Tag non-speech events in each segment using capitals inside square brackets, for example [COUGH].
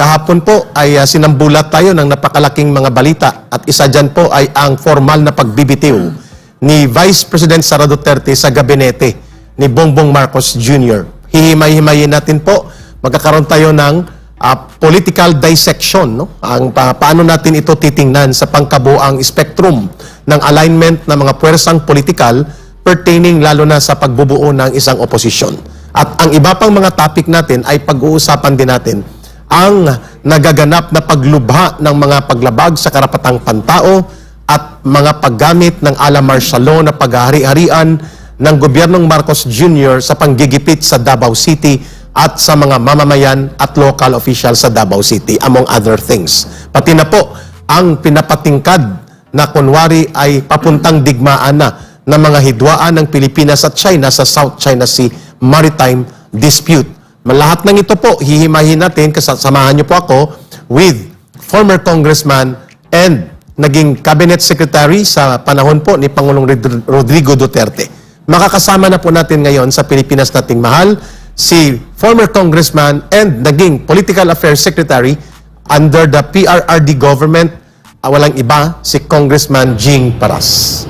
Kahapon po ay ah, sinambulat tayo ng napakalaking mga balita at isa dyan po ay ang formal na pagbibitiw ni Vice President Sara Duterte sa gabinete ni Bongbong Marcos Jr. Hihimay-himayin natin po, magkakaroon tayo ng ah, political dissection, no? Ang pa- paano natin ito titingnan sa pangkabuang spectrum ng alignment ng mga puwersang politikal pertaining lalo na sa pagbubuo ng isang oposisyon. At ang iba pang mga topic natin ay pag-uusapan din natin ang nagaganap na paglubha ng mga paglabag sa karapatang pantao at mga paggamit ng ala martial law na paghahari-harian ng gobyernong Marcos Jr. sa panggigipit sa Davao City at sa mga mamamayan at local officials sa Davao City, among other things. Pati na po ang pinapatingkad na kunwari ay papuntang digmaan na ng mga hidwaan ng Pilipinas at China sa South China Sea Maritime Dispute. Lahat ng ito po, hihimahin natin, kasamahan niyo po ako with former congressman and naging cabinet secretary sa panahon po ni Pangulong Rodrigo Duterte. Makakasama na po natin ngayon sa Pilipinas nating mahal si former congressman and naging political affairs secretary under the PRRD government, ah, walang iba, si Congressman Jing Paras.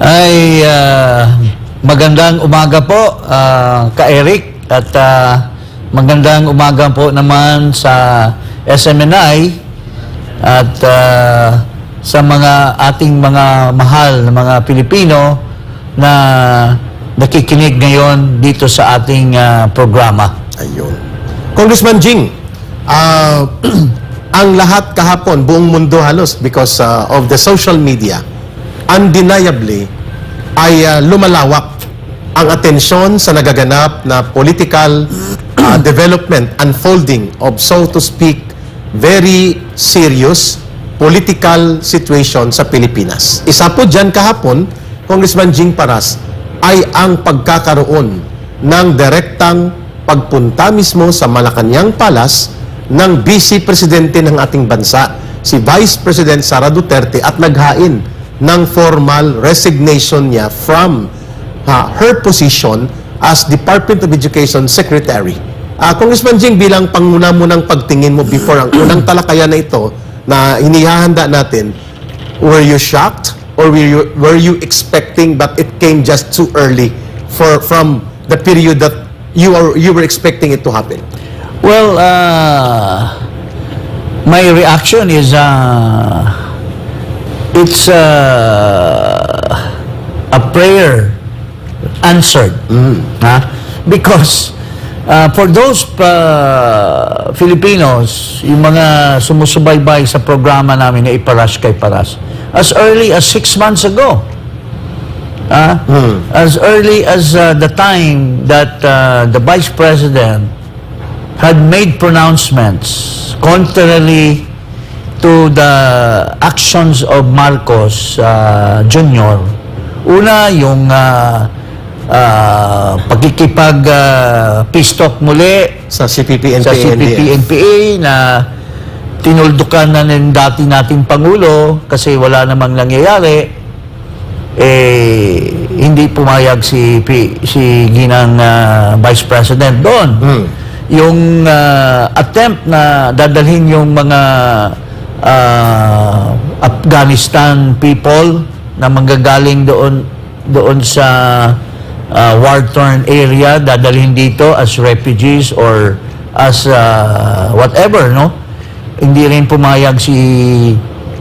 Ay, ah, magandang umaga po, ah, ka-Eric. At ah, magandang umaga po naman sa SMNI at ah, sa mga ating mga mahal na mga Pilipino na nakikinig ngayon dito sa ating ah, programa. Ayun. Congressman Jing, ah, [CLEARS THROAT] ang lahat kahapon, buong mundo halos because ah, of the social media, undeniably ay ah, lumalawak ang atensyon sa nagaganap na political ah, development, unfolding of, so to speak, very serious political situation sa Pilipinas. Isa po dyan kahapon, Congressman Jing Paras, ay ang pagkakaroon ng direktang pagpunta mismo sa Malacanang Palace ng Vice Presidente ng ating bansa, si Vice President Sara Duterte at naghain ng formal resignation niya from uh, her position as Department of Education Secretary. Ah, Congressman Jing, bilang panguna mo ng pagtingin mo before ang unang talakayan na ito na hinihahanda natin, were you shocked or were you, were you expecting but it came just too early for from the period that you are you were expecting it to happen? Well, uh, my reaction is uh, it's uh, a prayer answered. Ha? Because uh, for those uh, Filipinos, yung mga sumusubaybay sa programa namin na Iparas kay Paras, as early as six months ago, Ah, As early as uh, the time that uh, the Vice President had made pronouncements contrary to the actions of Marcos uh, Jr. Una, yung uh, uh, pagkikipag uh, pistok muli Sa CPP, NPA, sa CPP, na tinuldukan na ng dati nating Pangulo kasi wala namang nangyayari eh hindi pumayag si P- si ginang ah, Vice President doon. Hmm. Yung ah, attempt na dadalhin yung mga ah, Afghanistan people na manggagaling doon doon sa ah, war-torn area dadalhin dito as refugees or as ah, whatever no hindi rin pumayag si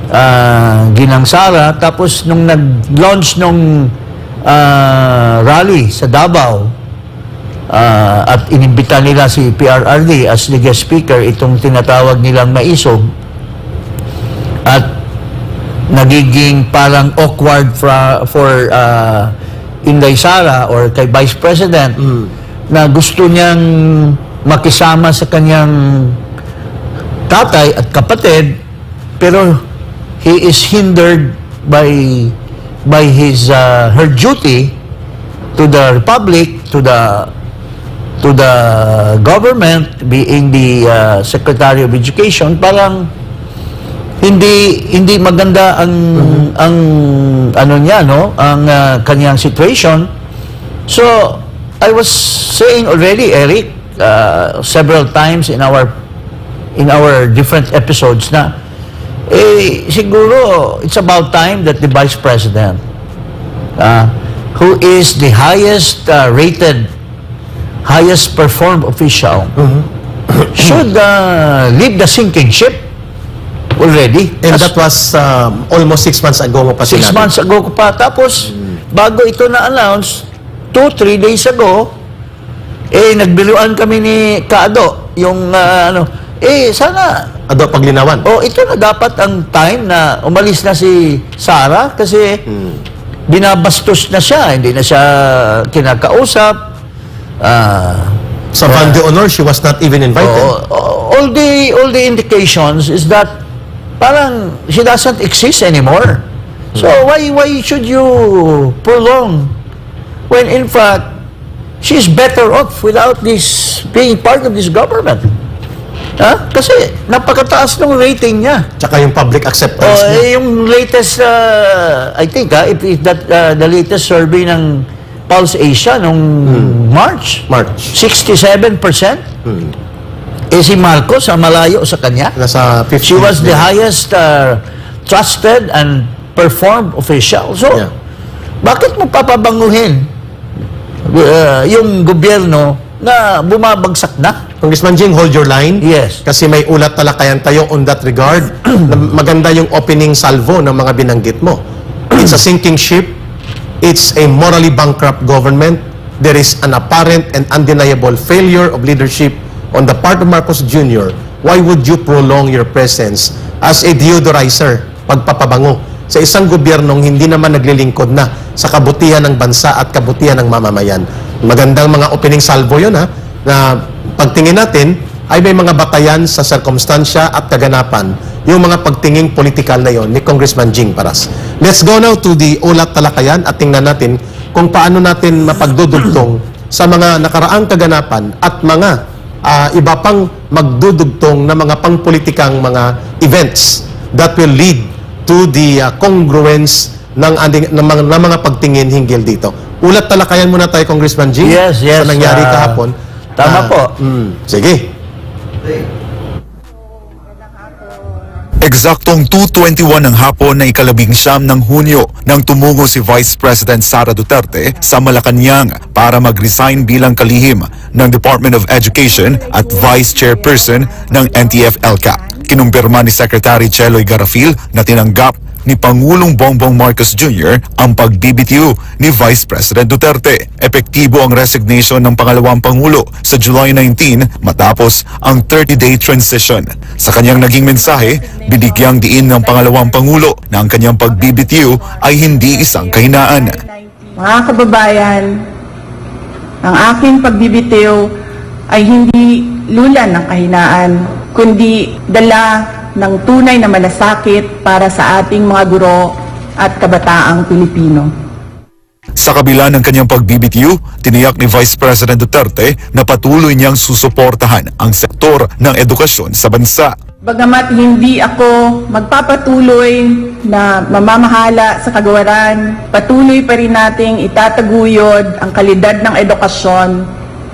ah, Ginang Sara. Tapos nung nag-launch nung ah, rally sa Davao, ah, at inimbita nila si PRRD as the guest speaker, itong tinatawag nilang maisog, at nagiging parang awkward fra, for ah, Inday Sara or kay Vice President na gusto niyang makisama sa kanyang tatay at kapatid pero he is hindered by by his uh, her duty to the republic to the to the government being the uh, secretary of education. Parang hindi hindi maganda ang ang ano niya no? Ang uh, kanyang situation. So i was saying already eric uh, several times in our in our different episodes na eh siguro it's about time that the Vice President uh, who is the highest uh, rated highest performed official should uh, leave the sinking ship already. And As- that was um, almost six months ago mo pa Six sinabi. months ago ko pa. Tapos, bago ito na-announce, two, three days ago, eh, nagbiluan kami ni Kaado, yung, ah, ano, eh, sana, Ado, paglinawan. oh, ito na dapat ang time na umalis na si Sarah kasi binabastos na siya, hindi na siya kinakausap. Ah, Sa Van de Honor, she was not even invited. Oo, all the all the indications is that parang she doesn't exist anymore. So why why should you prolong when in fact she's better off without this being part of this government? Ha? Kasi napakataas ng rating niya. Tsaka yung public acceptance Oh, niya. yung latest, uh, I think, ah, if, if that, uh, the latest survey ng Pulse Asia nung March, March. 67%. Eh si Marcos, ang malayo sa kanya. Nasa 50. She was the highest uh, trusted and performed official. So, Yeah. bakit mo papabanguhin uh, yung gobyerno na bumabagsak na? Congressman Jing, hold your line. Yes. Kasi may ulat talakayan tayo on that regard. [CLEARS THROAT] maganda yung opening salvo ng mga binanggit mo. It's a sinking ship. It's a morally bankrupt government. There is an apparent and undeniable failure of leadership on the part of Marcos Jr. Why would you prolong your presence as a deodorizer, pagpapabango, sa isang gobyernong hindi naman naglilingkod na sa kabutihan ng bansa at kabutihan ng mamamayan? Magandang mga opening salvo yun ha, na pagtingin natin ay may mga batayan sa sirkumstansya at kaganapan yung mga pagtinging politikal na yon ni Congressman Jing Paras. Let's go now to the ulat talakayan at tingnan natin kung paano natin mapagdudugtong sa mga nakaraang kaganapan at mga ah, iba pang magdudugtong na mga pangpolitikang mga events that will lead to the ah, congruence ng, anding, ng, mga, ng mga pagtingin hinggil dito. Ulat talakayan muna tayo, Congressman Jing, Yes, yes, sa nangyari ah, kahapon. tama Ah, po. mm, sige. Eksaktong 2.21 ng hapon ng ikalabing siyam ng Hunyo nang tumungo si Vice President Sara Duterte sa Malacanang para mag-resign bilang kalihim ng Department of Education at Vice Chairperson ng NTF-ELCA. Kinumpirma ni Secretary Cheloy Garafil na tinanggap ni Pangulong Bongbong Marcos Jr. ang pagbibitiw ni Vice President Duterte. Epektibo ang resignation ng pangalawang Pangulo sa July 19 matapos ang 30-day transition. Sa kanyang naging mensahe, binigyang diin ng pangalawang Pangulo na ang kanyang pagbibitiw ay hindi isang kahinaan. Mga kababayan, ang aking pagbibitiw ay hindi lula ng kahinaan, kundi dala ng tunay na malasakit para sa ating mga guro at kabataang Pilipino. Sa kabila ng kanyang pagbibitiw, tiniyak ni Vice President Duterte na patuloy niyang susuportahan ang sektor ng edukasyon sa bansa. Bagamat hindi ako magpapatuloy na mamamahala sa kagawaran, patuloy pa rin nating itataguyod ang kalidad ng edukasyon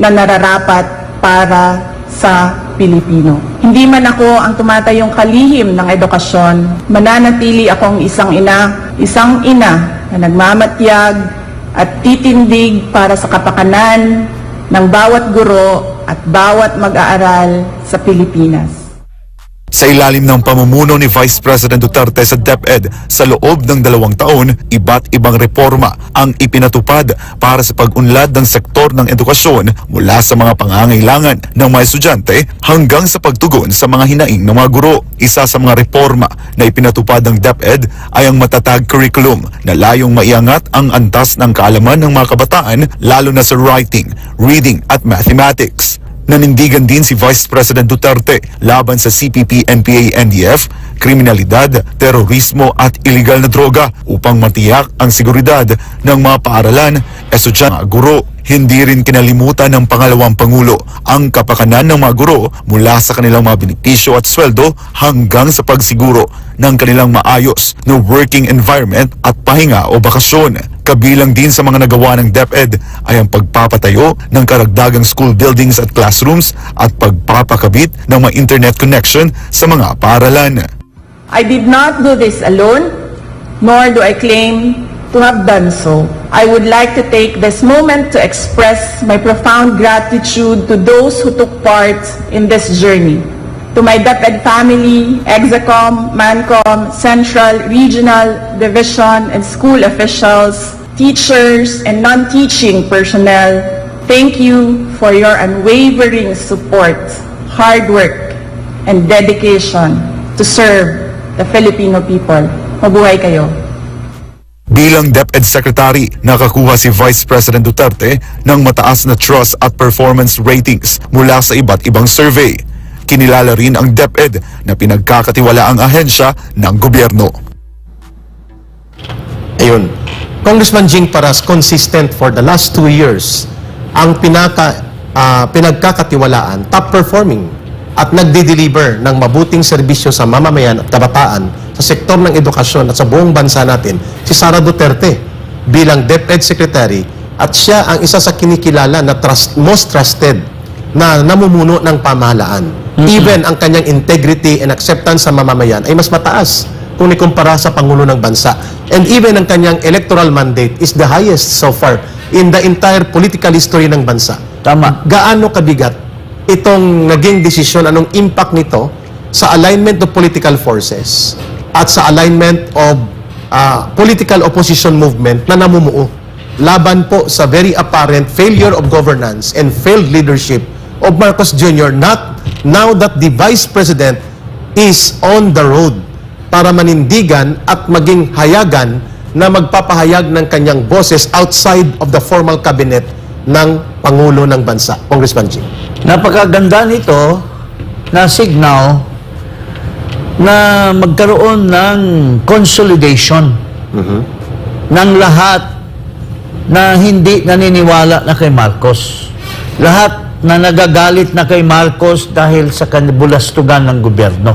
na nararapat para sa Pilipino. Hindi man ako ang tumatayong kalihim ng edukasyon, mananatili akong isang ina, isang ina na nagmamatyag at titindig para sa kapakanan ng bawat guro at bawat mag-aaral sa Pilipinas. Sa ilalim ng pamumuno ni Vice President Duterte sa DepEd sa loob ng dalawang taon, iba't ibang reforma ang ipinatupad para sa pag-unlad ng sektor ng edukasyon mula sa mga pangangailangan ng mga estudyante hanggang sa pagtugon sa mga hinaing ng mga guro. Isa sa mga reforma na ipinatupad ng DepEd ay ang matatag curriculum na layong maiangat ang antas ng kaalaman ng mga kabataan lalo na sa writing, reading at mathematics. Nanindigan din si Vice President Duterte laban sa CPP, NPA, NDF, kriminalidad, terorismo at iligal na droga upang matiyak ang seguridad ng mga paaralan, estudyante, mga guro. Hindi rin kinalimutan ng pangalawang Pangulo ang kapakanan ng mga guro mula sa kanilang mga benepisyo at sweldo hanggang sa pagsiguro ng kanilang maayos na working environment at pahinga o bakasyon. Kabilang din sa mga nagawa ng DepEd ay ang pagpapatayo ng karagdagang school buildings at classrooms at pagpapakabit ng mga internet connection sa mga paaralan. I did not do this alone, nor do I claim to have done so. I would like to take this moment to express my profound gratitude to those who took part in this journey. To my DepEd family, Exacom, Mancom, Central, Regional, Division, and school officials, teachers, and non-teaching personnel, thank you for your unwavering support, hard work, and dedication to serve the Filipino people. Mabuhay kayo. Bilang DepEd Secretary, nakakuha si Vice President Duterte ng mataas na trust at performance ratings mula sa iba't ibang survey. Kinilala rin ang DepEd na pinagkakatiwala ang ahensya ng gobyerno. Ayun. Congressman Jing Paras, consistent for the last two years, ang pinaka, ah, pinagkakatiwalaan, top performing, at nagdi-deliver ng mabuting serbisyo sa mamamayan at kabataan sa sektor ng edukasyon at sa buong bansa natin, si Sara Duterte bilang DepEd Secretary at siya ang isa sa kinikilala na trust, most trusted na namumuno ng pamahalaan. Even ang kanyang integrity and acceptance sa mamamayan ay mas mataas kung ikumpara sa Pangulo ng Bansa. And even ang kanyang electoral mandate is the highest so far in the entire political history ng bansa. Tama. Gaano kabigat itong naging desisyon, anong impact nito sa alignment of political forces at sa alignment of ah, political opposition movement na namumuo laban po sa very apparent failure of governance and failed leadership of Marcos Jr. not now that the Vice President is on the road para manindigan at maging hayagan na magpapahayag ng kanyang boses outside of the formal cabinet ng Pangulo ng Bansa. Congressman Jim. Napakaganda nito na signal na magkaroon ng consolidation ng lahat na hindi naniniwala na kay Marcos. Lahat na nagagalit na kay Marcos dahil sa kanibulastugan ng gobyerno.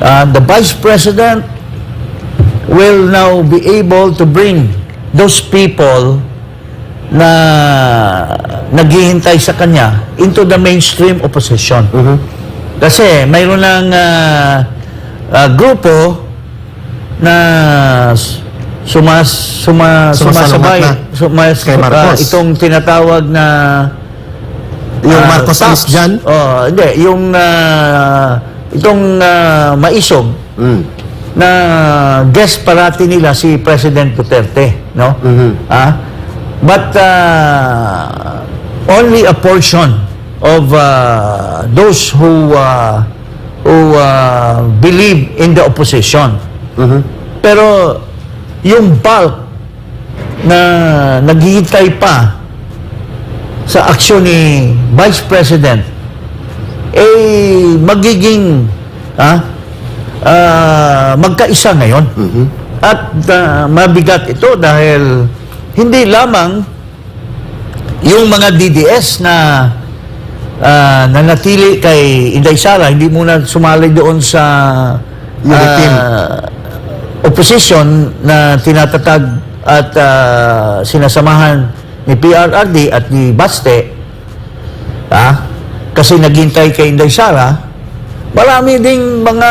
Uh, the Vice President will now be able to bring those people na naghihintay sa kanya into the mainstream opposition. Kasi mayroon ng ah, ah, grupo na sumas, suma, sumasabay na sumas, kay Marcos. ah, itong tinatawag na Yung ah, Marcos Taps. dyan? Oh, hindi, yung ah, itong ah, maisog Mm. na guest parati nila si President Duterte, no? Ah, but uh, only a portion of uh, those who uh, who uh, believe in the opposition. Pero yung bulk na naghihintay pa sa aksyon ni Vice President eh magiging ah, ah, magkaisa ngayon. At ah, mabigat ito dahil hindi lamang yung mga DDS na ah, nanatili kay Inday Sara, hindi muna sumali doon sa Unitim. ah, opposition na tinatatag at ah, sinasamahan ni PRRD at ni Baste ah, kasi naghintay kay Inday Sara, marami ding mga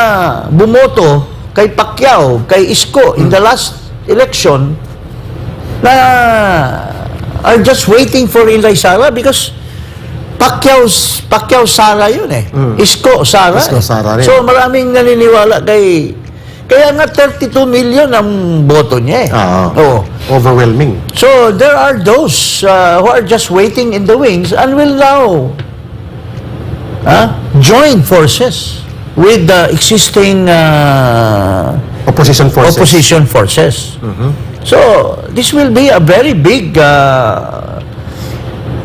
bumoto kay Pacquiao, kay Isko in the last election na are just waiting for Inday Sara because Pacquiao's, Pacquiao Sara yun eh. Isko Sara. Isko eh. Sara rin. So maraming naniniwala kay kaya nga 32 million ang boto niya eh. Oo. Oo. Overwhelming. So there are those uh, who are just waiting in the wings and will now uh, join forces with the existing uh, Opposition forces. opposition forces. So this will be a very big. Uh,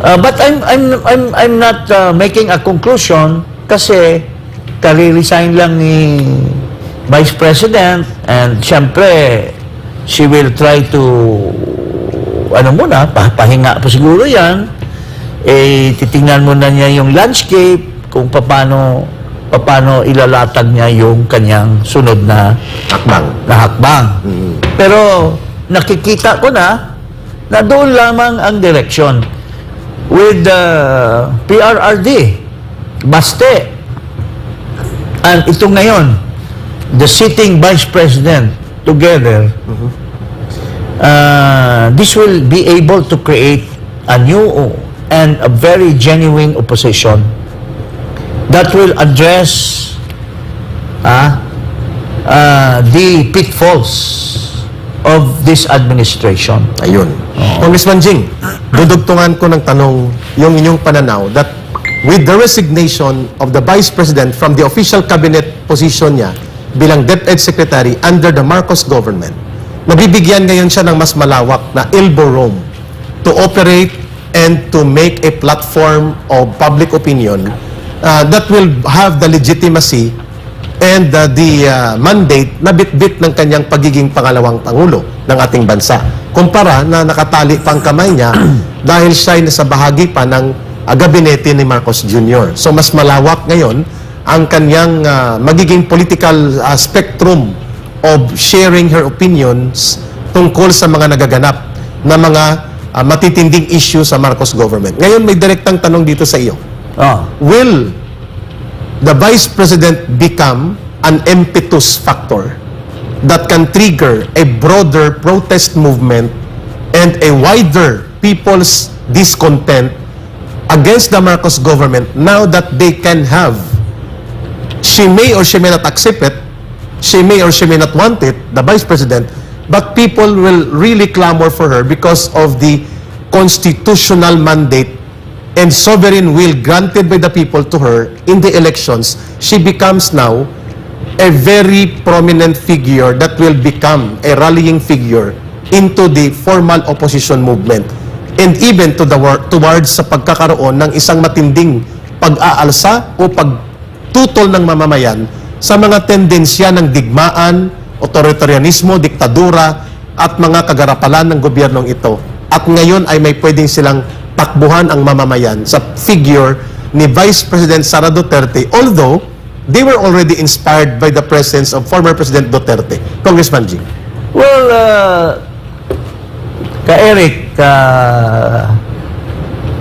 uh, but I'm I'm I'm I'm not uh, making a conclusion kasi kare-resign lang ni Vice President and siyempre she will try to ano muna, pa- pahinga pa siguro yan. Eh, titingnan muna niya yung landscape, kung paano, paano ilalatag niya yung kanyang sunod na Hakbang. na hakbang. Pero nakikita ko na na doon lamang ang direksyon with the PRRD, Baste. And ito ngayon, the sitting Vice President together, uh, this will be able to create a new and a very genuine opposition that will address ah, uh, the pitfalls of this administration. Ayun. Congressman Jing, dudugtungan ko ng tanong yung inyong pananaw that with the resignation of the Vice President from the official cabinet position niya bilang DepEd Secretary under the Marcos government, nabibigyan ngayon siya ng mas malawak na elbow room to operate and to make a platform of public opinion uh, that will have the legitimacy and uh, the uh, mandate na bitbit ng kanyang pagiging pangalawang pangulo ng ating bansa. Kumpara na nakatali pang kamay niya [CLEARS THROAT] dahil siya ay nasa bahagi pa ng uh, gabinete ni Marcos Jr. So mas malawak ngayon ang kanyang uh, magiging political uh, spectrum of sharing her opinions tungkol sa mga nagaganap na mga uh, matitinding issue sa Marcos government. Ngayon may direktang tanong dito sa iyo Oh. will the vice president become an impetus factor that can trigger a broader protest movement and a wider people's discontent against the Marcos government now that they can have she may or she may not accept it. She may or she may not want it the vice president. But people will really clamor for her because of the constitutional mandate and sovereign will granted by the people to her in the elections, she becomes now a very prominent figure that will become a rallying figure into the formal opposition movement and even to the towards sa pagkakaroon ng isang matinding pag-aalsa o pagtutol ng mamamayan sa mga tendensya ng digmaan, otoritarianismo, diktadura at mga kagarapalan ng gobyernong ito. At ngayon ay may pwedeng silang takbuhan ang mamamayan sa figure ni Vice President Sara Duterte although they were already inspired by the presence of former President Duterte. Congressman G. Well, uh, ka-Eric, uh,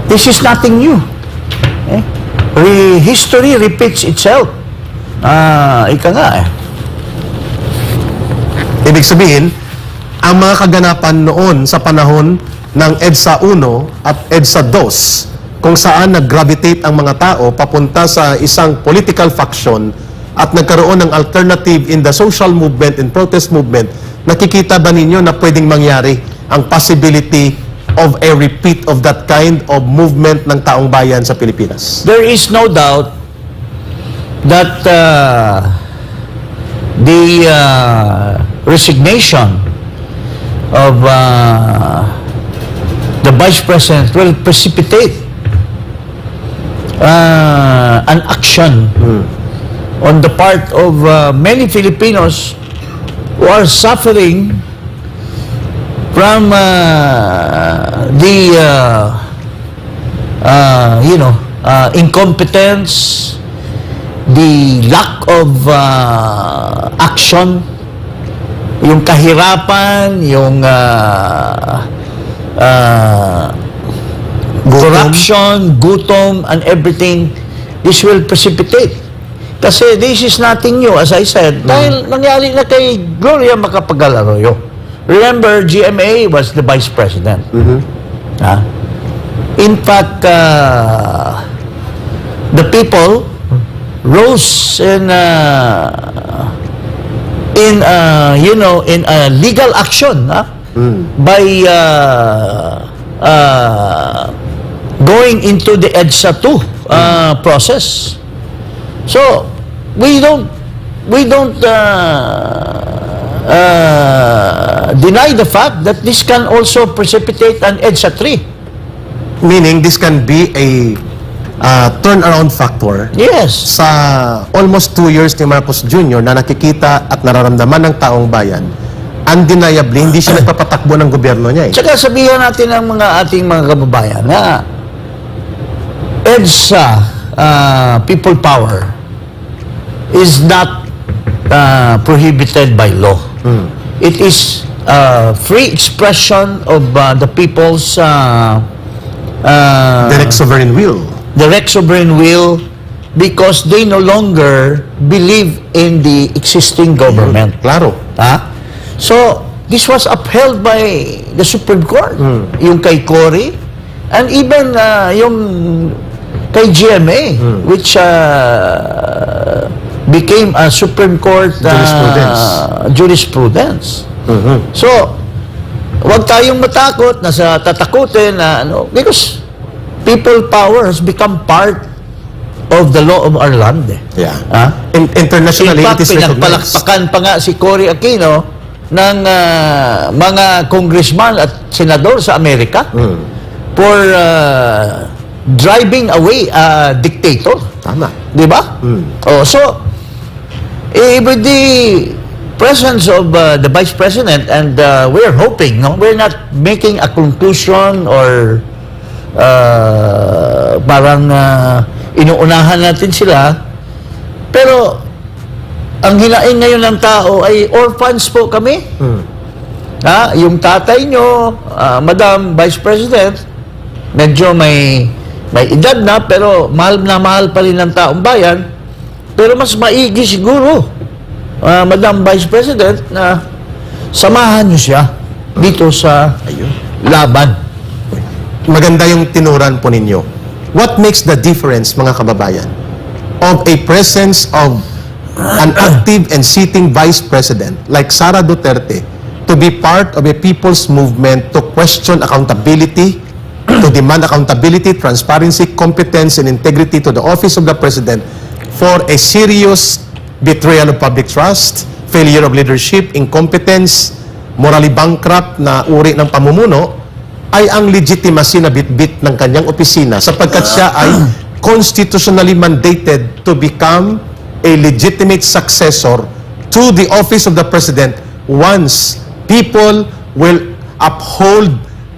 this is nothing new. Eh? Re- history repeats itself. Ah, ika nga eh. Ibig sabihin, ang mga kaganapan noon sa panahon ng EDSA 1 at EDSA 2 kung saan nag-gravitate ang mga tao papunta sa isang political faction at nagkaroon ng alternative in the social movement and protest movement, nakikita ba ninyo na pwedeng mangyari ang possibility of a repeat of that kind of movement ng taong bayan sa Pilipinas? There is no doubt that uh, the uh, resignation of uh, the Vice President will precipitate uh, an action on the part of uh, many Filipinos who are suffering from uh, the uh, uh, you know, uh, incompetence, the lack of uh, action, yung kahirapan, yung uh, uh, corruption, gutom, and everything, this will precipitate. Kasi this is nothing new, as I said, dahil nangyari na kay Gloria Macapagal Arroyo. Remember, GMA was the vice president. Ha? In fact, uh, the people rose in uh, in uh, you know in a legal action huh? by uh, uh, going into the EDSA 2 uh, process. So we don't we don't uh, uh, deny the fact that this can also precipitate an EDSA 3. Meaning, this can be a uh, turnaround factor Yes. sa almost two years ni Marcos Jr. na nakikita at nararamdaman ng taong bayan, undeniably, hindi siya nagpapatakbo ng gobyerno niya eh. Tsaka sabihan natin ang mga ating mga kababayan na EDSA, uh, people power, is not uh, prohibited by law. It is uh, free expression of uh, the people's uh, uh, Direct sovereign will. direct sovereign will because they no longer believe in the existing government. Klaro. Ha? So, this was upheld by the Supreme Court. Yung kay Cory and even uh, yung kay GMA which uh, became a Supreme Court uh, Jurisprudence. jurisprudence. So, wag tayong matakot na sa tatakutin na ano because people power has become part of the law of our land. Eh. Yeah. Ha? In- internationally, In it fact, is recognized. pinagpalakpakan pa nga si Cory Aquino ng ah, mga congressman at senador sa Amerika Hmm. for ah, driving away a dictator. Tama. Di ba? Oh, so, eh, with the presence of uh, the Vice President and uh, we're hoping, no? We're not making a conclusion or uh, parang uh, inuunahan natin sila. Pero, ang hinaing ngayon ng tao ay orphans po kami. Ha? Yung tatay nyo, ah, Madam Vice President, medyo may may edad na pero mahal na mahal pa rin ng taong bayan. Pero mas maigi siguro, ah, Madam Vice President, na samahan nyo siya dito sa laban. Maganda yung tinuran po ninyo. What makes the difference, mga kababayan, of a presence of an [CLEARS THROAT] active and sitting Vice President like Sara Duterte to be part of a people's movement to question accountability, to demand accountability, transparency, competence, and integrity to the office of the President for a serious betrayal of public trust, failure of leadership, incompetence, morally bankrupt na uri ng pamumuno, ay ang legitimacy na bitbit ng kanyang opisina sapagkat siya ay constitutionally mandated to become a legitimate successor to the office of the President once people will uphold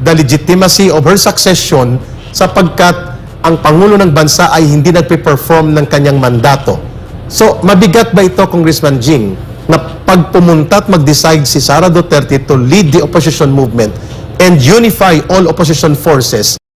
the legitimacy of her succession sapagkat ang Pangulo ng Bansa ay hindi nagpe-perform ng kanyang mandato. So, mabigat ba ito, Congressman Jing, na pagpumunta at mag-decide si Sara Duterte to lead the opposition movement and unify all opposition forces